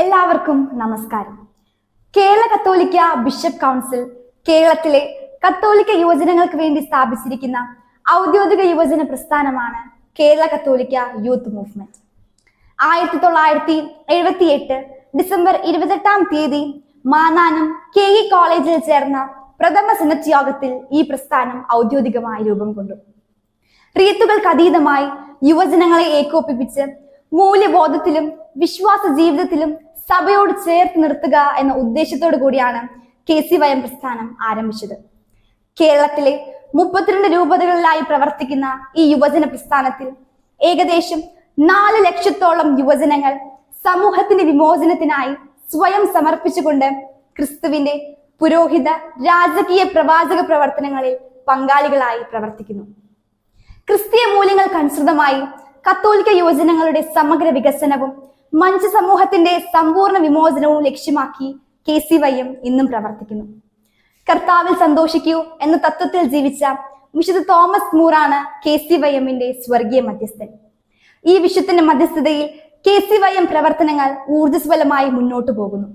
എല്ലാവർക്കും നമസ്കാരം. കേരള കത്തോലിക്ക ബിഷപ്പ് കൗൺസിൽ കേരളത്തിലെ കത്തോലിക്ക യുവജനങ്ങൾക്ക് വേണ്ടി സ്ഥാപിച്ചിരിക്കുന്ന ഔദ്യോഗിക യുവജന പ്രസ്ഥാനമാണ് കേരള കത്തോലിക്ക യൂത്ത് മൂവ്മെന്റ്. ആയിരത്തി തൊള്ളായിരത്തി എഴുപത്തി എട്ട് ഡിസംബർ ഇരുപത്തെട്ടാം തീയതി മാനാനം കെ ഇ കോളേജിൽ ചേർന്ന പ്രഥമ സെനറ്റ് യോഗത്തിൽ ഈ പ്രസ്ഥാനം ഔദ്യോഗികമായി രൂപം കൊണ്ടു. റീത്തുകൾക്ക് അതീതമായി യുവജനങ്ങളെ ഏകോപിപ്പിച്ച് മൂല്യബോധത്തിലും വിശ്വാസ ജീവിതത്തിലും സഭയോട് ചേർത്ത് നിർത്തുക എന്ന ഉദ്ദേശത്തോടു കൂടിയാണ് കെ സി വയം പ്രസ്ഥാനം ആരംഭിച്ചത്. കേരളത്തിലെ മുപ്പത്തിരണ്ട് രൂപതകളിലായി പ്രവർത്തിക്കുന്ന ഈ യുവജന പ്രസ്ഥാനത്തിൽ ഏകദേശം നാല് ലക്ഷത്തോളം യുവജനങ്ങൾ സമൂഹത്തിന്റെ വിമോചനത്തിനായി സ്വയം സമർപ്പിച്ചുകൊണ്ട് ക്രിസ്തുവിന്റെ പുരോഹിത രാജകീയ പ്രവാചക പ്രവർത്തനങ്ങളിൽ പങ്കാളികളായി പ്രവർത്തിക്കുന്നു. ക്രിസ്തീയ മൂല്യങ്ങൾക്കനുസൃതമായി കത്തോലിക്ക യുവജനങ്ങളുടെ സമഗ്ര വികസനവും മഞ്ച് സമൂഹത്തിന്റെ സമ്പൂർണ വിമോചനവും ലക്ഷ്യമാക്കി കെ സി വൈ എം ഇന്നും പ്രവർത്തിക്കുന്നു. കർത്താവിൽ സന്തോഷിക്കൂ എന്ന തത്വത്തിൽ ജീവിച്ച വിശുദ്ധ തോമസ് മൂറാണ് കെ സി വൈ എമ്മിന്റെ സ്വർഗീയ മധ്യസ്ഥൻ. ഈ വിശുദ്ധന്റെ മധ്യസ്ഥതയിൽ കെ സി വൈ എം പ്രവർത്തനങ്ങൾ ഊർജസ്വലമായി മുന്നോട്ടു പോകുന്നു.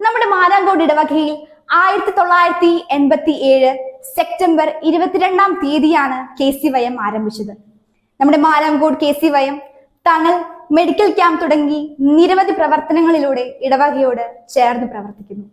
നമ്മുടെ മാരാങ്കോട് ഇടവകയിൽ ആയിരത്തി തൊള്ളായിരത്തി എൺപത്തി ഏഴ് സെപ്റ്റംബർ ഇരുപത്തിരണ്ടാം തീയതിയാണ് കെ സി വൈ എം ആരംഭിച്ചത്. നമ്മുടെ Marangode K C Y M തണൽ മെഡിക്കൽ ക്യാമ്പ് തുടങ്ങി നിരവധി പ്രവർത്തനങ്ങളിലൂടെ ഇടവകയോട് ചേർന്ന് പ്രവർത്തിക്കുന്നു.